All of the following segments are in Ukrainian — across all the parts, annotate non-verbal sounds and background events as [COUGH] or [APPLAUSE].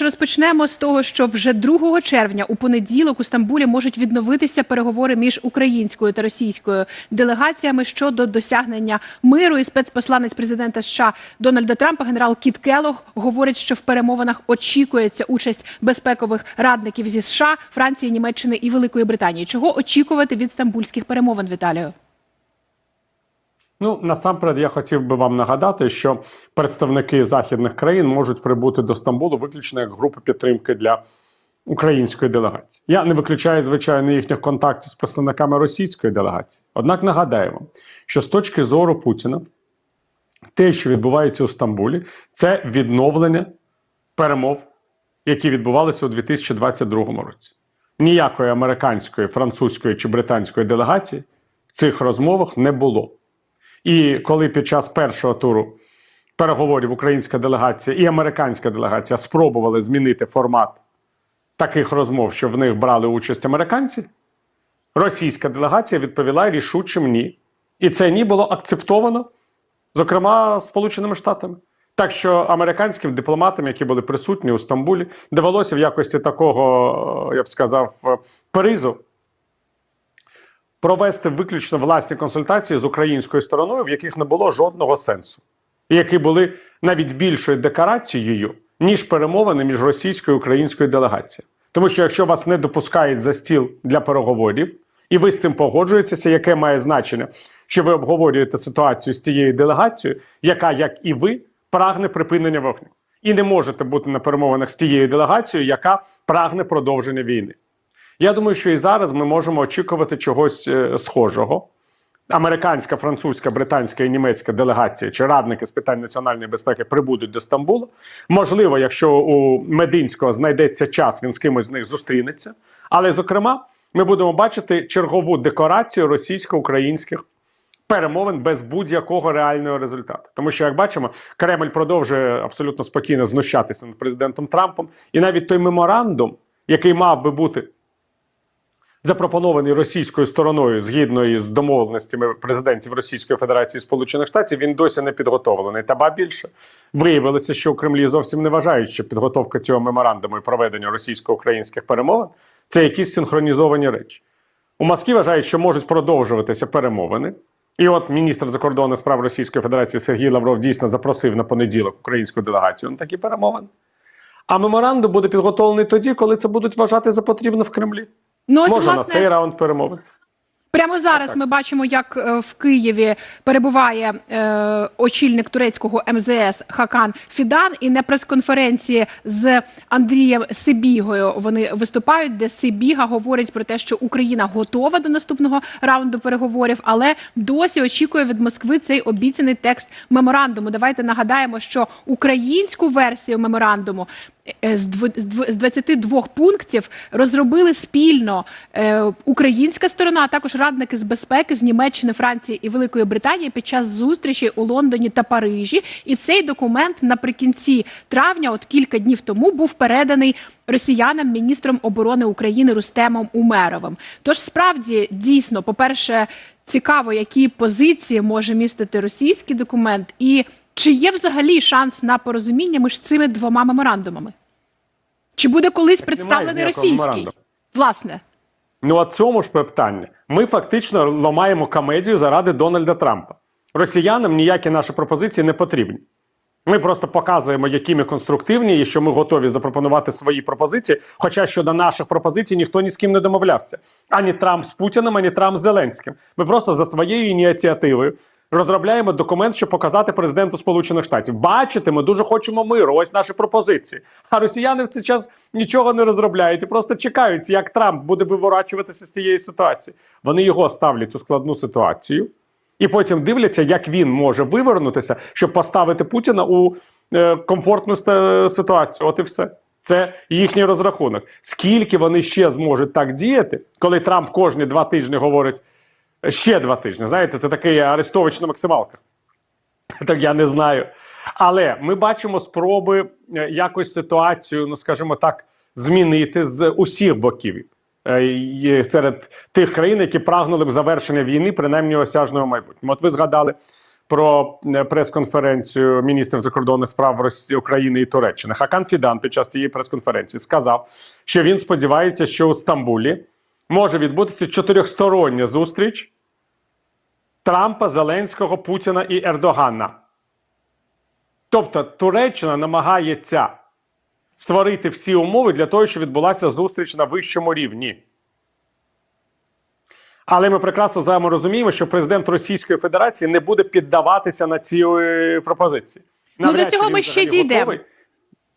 Розпочнемо з того, що вже 2 червня у понеділок у Стамбулі можуть відновитися переговори між українською та російською делегаціями щодо досягнення миру. І спецпосланець президента США Дональда Трампа, генерал Кіт Келлог, говорить, що в перемовинах очікується участь безпекових радників зі США, Франції, Німеччини і Великої Британії. Чого очікувати від стамбульських перемовин, Віталію? Ну насамперед, я хотів би вам нагадати, що представники західних країн можуть прибути до Стамбулу виключно як група підтримки для української делегації. Я не виключаю, звичайно, їхніх контактів з представниками російської делегації. Однак нагадаю вам, що з точки зору Путіна, те, що відбувається у Стамбулі, це відновлення перемов, які відбувалися у 2022 році. Ніякої американської, французької чи британської делегації в цих розмовах не було. І коли під час першого туру переговорів українська делегація і американська делегація спробували змінити формат таких розмов, що в них брали участь американці, російська делегація відповіла рішучим ні. І це ні було акцептовано, зокрема Сполученими Штатами. Так що американським дипломатам, які були присутні у Стамбулі, довелося в якості такого, я б сказав, призу провести виключно власні консультації з українською стороною, в яких не було жодного сенсу, і які були навіть більшою декорацією, ніж перемовини між російською і українською делегацією. Тому що якщо вас не допускають за стіл для переговорів, і ви з цим погоджуєтеся, яке має значення, що ви обговорюєте ситуацію з тією делегацією, яка, як і ви, прагне припинення вогню. І не можете бути на перемовинах з тією делегацією, яка прагне продовження війни. Я думаю, що і зараз ми можемо очікувати чогось е, схожого. Американська, французька, британська і німецька делегація чи радники з питань національної безпеки прибудуть до Стамбула. Можливо, якщо у Мединського знайдеться час, він з кимось з них зустрінеться. Але, зокрема, ми будемо бачити чергову декорацію російсько-українських перемовин без будь-якого реального результату. Тому що, як бачимо, Кремль продовжує абсолютно спокійно знущатися над президентом Трампом, і навіть той меморандум, який мав би бути запропонований російською стороною згідно із домовленостями президентів Російської Федерації Сполучених Штатів, він досі не підготовлений. Та ба більше виявилося, що у Кремлі зовсім не вважають, що підготовка цього меморандуму і проведення російсько-українських перемовин це якісь синхронізовані речі. У Москві вважають, що можуть продовжуватися перемовини. І от міністр закордонних справ Російської Федерації Сергій Лавров дійсно запросив на понеділок українську делегацію на такі перемовини. А меморандум буде підготовлений тоді, коли це будуть вважати за потрібне в Кремлі. Ну, ось, Може власне, на цей раунд перемовин. Прямо зараз ми бачимо, як е, в Києві перебуває е, очільник турецького МЗС Хакан Фідан, і на прес-конференції з Андрієм Сибігою вони виступають, де Сибіга говорить про те, що Україна готова до наступного раунду переговорів, але досі очікує від Москви цей обіцяний текст меморандуму. Давайте нагадаємо, що українську версію меморандуму. Е, З дв- з дв- з 22 пунктів розробили спільно е, українська сторона, а також радники з безпеки з Німеччини, Франції і Великої Британії під час зустрічі у Лондоні та Парижі. І цей документ наприкінці травня, от кілька днів тому, був переданий росіянам міністром оборони України Рустемом Умеровим. Тож справді дійсно, по-перше, цікаво, які позиції може містити російський документ, і чи є взагалі шанс на порозуміння між цими двома меморандумами? Чи буде колись представлений російський? Власне. Ну а цьому ж питання. Ми фактично ламаємо комедію заради Дональда Трампа. Росіянам ніякі наші пропозиції не потрібні. Ми просто показуємо, які ми конструктивні і що ми готові запропонувати свої пропозиції. Хоча щодо наших пропозицій ніхто ні з ким не домовлявся. Ані Трамп з Путіним, ані Трамп з Зеленським. Ми просто за своєю ініціативою розробляємо документ, щоб показати президенту Сполучених Штатів. Бачите, ми дуже хочемо миру. Ось наші пропозиції. А росіяни в цей час нічого не розробляють і просто чекають, як Трамп буде виворачуватися з цієї ситуації. Вони його ставлять у складну ситуацію. І потім дивляться, як він може вивернутися, щоб поставити Путіна у е, комфортну ситуацію. От і все. Це їхній розрахунок. Скільки вони ще зможуть так діяти, коли Трамп кожні два тижні говорить ще два тижні. Знаєте, це такий арестовична максималка. [LAUGHS] Так я не знаю. Але ми бачимо спроби е, якось ситуацію, ну скажімо так, змінити з усіх боків. Е, серед тих країн, які прагнули б завершення війни, принаймні осяжного майбутнього. От ви згадали про е, прес-конференцію міністрів закордонних справ Росії України і Туреччини. Хакан Фідан під час цієї прес-конференції сказав, що він сподівається, що у Стамбулі може відбутися чотирьохстороння зустріч Трампа, Зеленського, Путіна і Ердогана. Тобто Туреччина намагається створити всі умови для того, щоб відбулася зустріч на вищому рівні. Але ми прекрасно з вами розуміємо, що президент Російської Федерації не буде піддаватися на ці е, пропозиції. Ну, до цього ми ще дійдемо.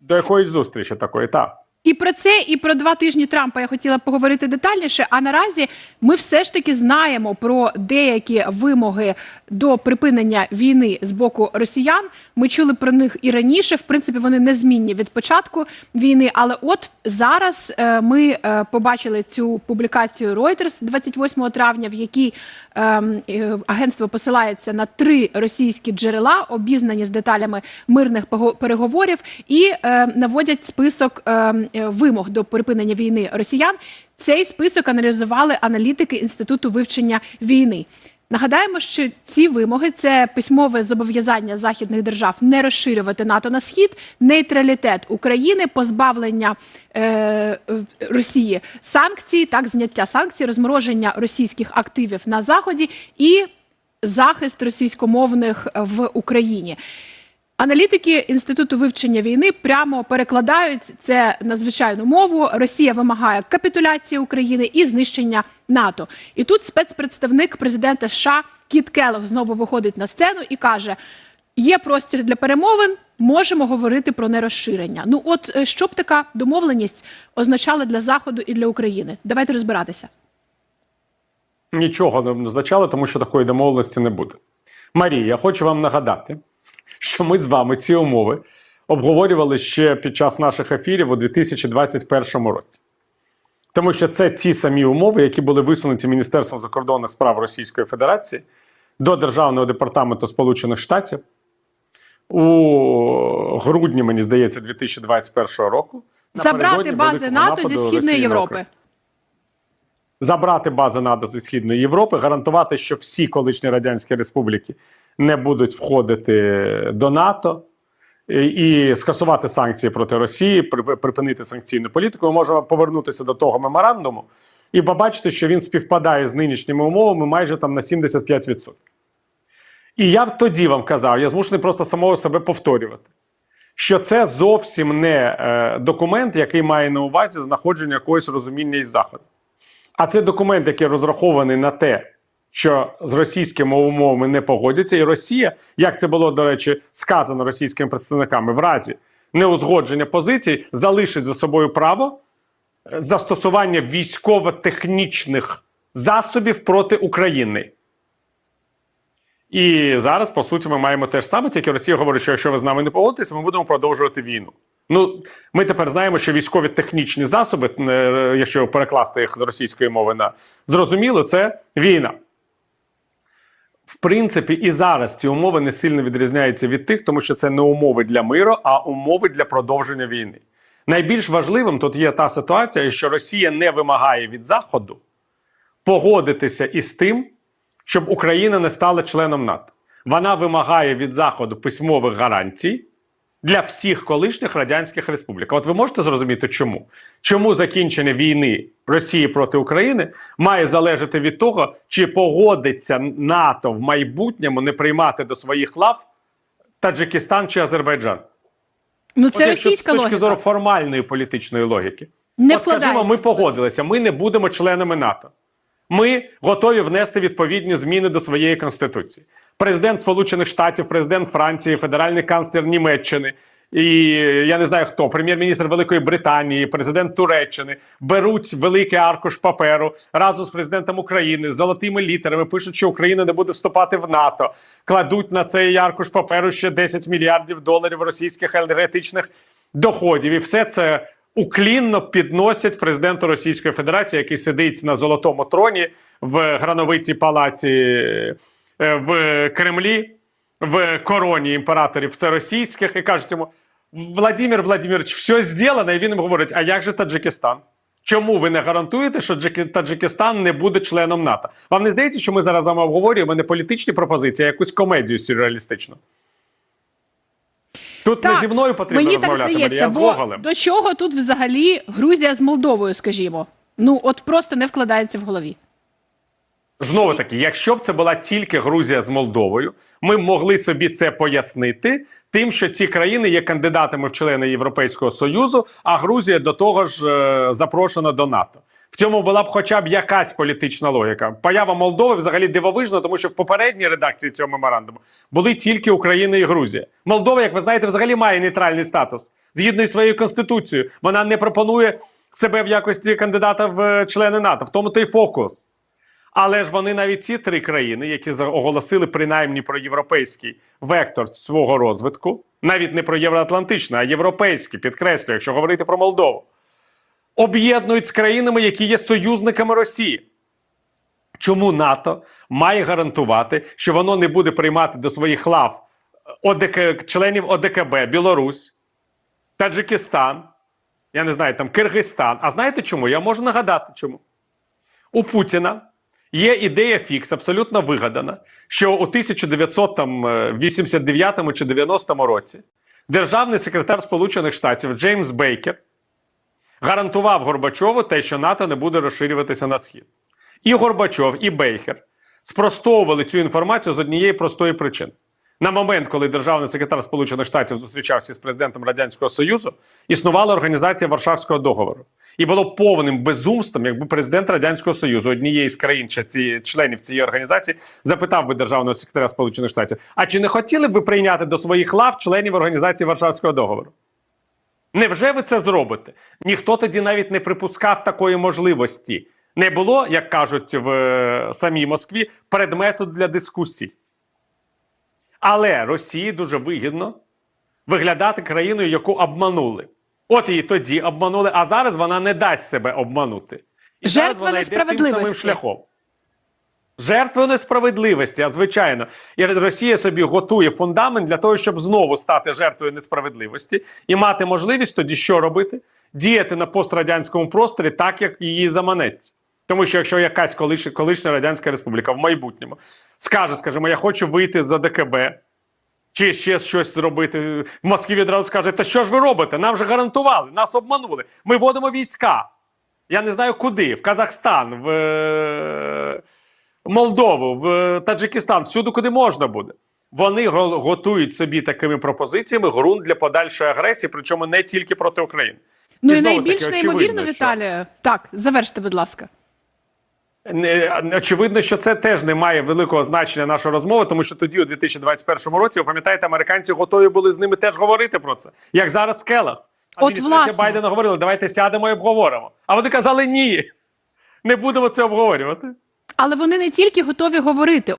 До якоїсь зустрічі такої, так. І про це, і про два тижні Трампа я хотіла поговорити детальніше. А наразі ми все ж таки знаємо про деякі вимоги до припинення війни з боку росіян. Ми чули про них і раніше. В принципі, вони незмінні від початку війни. Але от зараз е, ми е, побачили цю публікацію Reuters 28 травня, в якій ем, е, агентство посилається на три російські джерела, обізнані з деталями мирних переговорів, і наводять список ем, вимог до припинення війни росіян. Цей список аналізували аналітики інституту вивчення війни. Нагадаємо, що ці вимоги це письмове зобов'язання західних держав не розширювати НАТО на схід, нейтралітет України, позбавлення е, Росії санкцій, так зняття санкцій, розмороження російських активів на заході і захист російськомовних в Україні. Аналітики інституту вивчення війни прямо перекладають це на звичайну мову. Росія вимагає капітуляції України і знищення НАТО. І тут спецпредставник президента США Кіт Келлог знову виходить на сцену і каже: є простір для перемовин, можемо говорити про нерозширення. Ну, от е, що б така домовленість означала для Заходу і для України? Давайте розбиратися. Нічого не означало, тому що такої домовленості не буде. Марія, я хочу вам нагадати, що ми з вами ці умови обговорювали ще під час наших ефірів у 2021 році. Тому що це ті самі умови, які були висунуті Міністерством закордонних справ Російської Федерації до Державного департаменту Сполучених Штатів у грудні, мені здається, 2021 року. Забрати бази НАТО зі східної Європи. Забрати бази НАТО зі Східної Європи, гарантувати, що всі колишні радянські республіки не будуть входити до НАТО, і, і скасувати санкції проти Росії, припинити санкційну політику. Ми можемо повернутися до того меморандуму і побачити, що він співпадає з нинішніми умовами майже там на 75%. І я тоді вам казав, я змушений просто самого себе повторювати, що це зовсім не е, документ, який має на увазі знаходження якогось розуміння із заходу. А це документ, який розрахований на те, що з російськими умовами не погодяться, і Росія, як це було, до речі, сказано російськими представниками, в разі неузгодження позицій, залишить за собою право застосування військово-технічних засобів проти України. І зараз, по суті, ми маємо те ж саме, тільки Росія говорить, що якщо ви з нами не погодитеся, ми будемо продовжувати війну. Ну, ми тепер знаємо, що військові технічні засоби, е, якщо перекласти їх з російської мови на зрозуміло, це війна. В принципі, і зараз ці умови не сильно відрізняються від тих, тому що це не умови для миру, а умови для продовження війни. Найбільш важливим тут є та ситуація, що Росія не вимагає від Заходу погодитися із тим, щоб Україна не стала членом НАТО. Вона вимагає від Заходу письмових гарантій для всіх колишніх радянських республік. От ви можете зрозуміти, чому? Чому закінчення війни Росії проти України має залежати від того, чи погодиться НАТО в майбутньому не приймати до своїх лав Таджикистан чи Азербайджан? Ну От якщо російська з точки логіка. зору формальної політичної логіки. Не От скажімо, ми погодилися, ми не будемо членами НАТО. Ми готові внести відповідні зміни до своєї конституції. Президент Сполучених Штатів, президент Франції, федеральний канцлер Німеччини і я не знаю хто, прем'єр-міністр Великої Британії, президент Туреччини беруть великий аркуш паперу разом з президентом України з золотими літерами. Пишуть, що Україна не буде вступати в НАТО. Кладуть на цей аркуш паперу ще 10 мільярдів доларів російських енергетичних доходів, і все це уклінно підносять президенту Російської Федерації, який сидить на золотому троні в грановитій палаці в Кремлі, в короні імператорів всеросійських, і кажуть йому: Владимир Владимирович, все зроблено, і він їм говорить: а як же Таджикистан? Чому ви не гарантуєте, що Таджикистан не буде членом НАТО? Вам не здається, що ми зараз з вами обговорюємо не політичні пропозиції, а якусь комедію сюрреалістичну? Тут не зі мною потрібно мені так розмовляти, здається, я з бо до чого тут взагалі Грузія з Молдовою, скажімо? Ну от просто не вкладається в голові. Знову таки, якщо б це була тільки Грузія з Молдовою, ми могли собі це пояснити тим, що ці країни є кандидатами в члени Європейського Союзу, а Грузія до того ж е, запрошена до НАТО. В цьому була б хоча б якась політична логіка. Поява Молдови взагалі дивовижна, тому що в попередній редакції цього меморандуму були тільки Україна і Грузія. Молдова, як ви знаєте, взагалі має нейтральний статус згідно із своєю конституцією. Вона не пропонує себе в якості кандидата в е, члени НАТО. В тому то й фокус. Але ж вони навіть ці три країни, які оголосили принаймні про європейський вектор свого розвитку, навіть не про євроатлантичний, а європейський, підкреслюю, якщо говорити про Молдову, об'єднують з країнами, які є союзниками Росії. Чому НАТО має гарантувати, що воно не буде приймати до своїх лав ОДК, членів ОДКБ Білорусь, Таджикистан, я не знаю, там Киргизстан. А знаєте чому? Я можу нагадати чому. У Путіна є ідея фікс, абсолютно вигадана, що у 1989 чи 90 році державний секретар Сполучених Штатів Джеймс Бейкер гарантував Горбачову те, що НАТО не буде розширюватися на схід. І Горбачов, і Бейкер спростовували цю інформацію з однієї простої причини. На момент, коли державний секретар Сполучених Штатів зустрічався з президентом Радянського Союзу, існувала організація Варшавського договору. І було повним безумством, якби президент Радянського Союзу, однієї з країн ці, членів цієї організації, запитав би державного секретаря Сполучених Штатів: а чи не хотіли б ви прийняти до своїх лав членів організації Варшавського договору? Невже ви це зробите? Ніхто тоді навіть не припускав такої можливості. Не було, як кажуть в е, самій Москві, предмету для дискусій. Але Росії дуже вигідно виглядати країною, яку обманули. От її тоді обманули, а зараз вона не дасть себе обманути. І зараз Жертва вона йде тим самим шляхом. Жертвою несправедливості, а звичайно, і Росія собі готує фундамент для того, щоб знову стати жертвою несправедливості і мати можливість тоді що робити? Діяти на пострадянському просторі так, як її заманеться. Тому що якщо якась колишня, колишня радянська республіка в майбутньому скаже, скажімо, я хочу вийти з ОДКБ, чи ще щось зробити. В Москві відразу скаже, та що ж ви робите? Нам же гарантували, нас обманули. Ми вводимо війська. Я не знаю куди, в Казахстан, в е, Молдову, в Таджикистан, всюди, куди можна буде. Вони готують собі такими пропозиціями ґрунт для подальшої агресії, причому не тільки проти України. Ну і, знову найбільш неймовірно, що- Віталію. Так, заверште, будь ласка. Очевидно, що це теж не має великого значення нашої розмови, тому що тоді, у 2021 році, ви пам'ятаєте, американці готові були з ними теж говорити про це, як зараз з Келах. Адміністрація. Байдена говорила, давайте сядемо і обговоримо. А вони казали ні. Не будемо це обговорювати. Але вони не тільки готові говорити.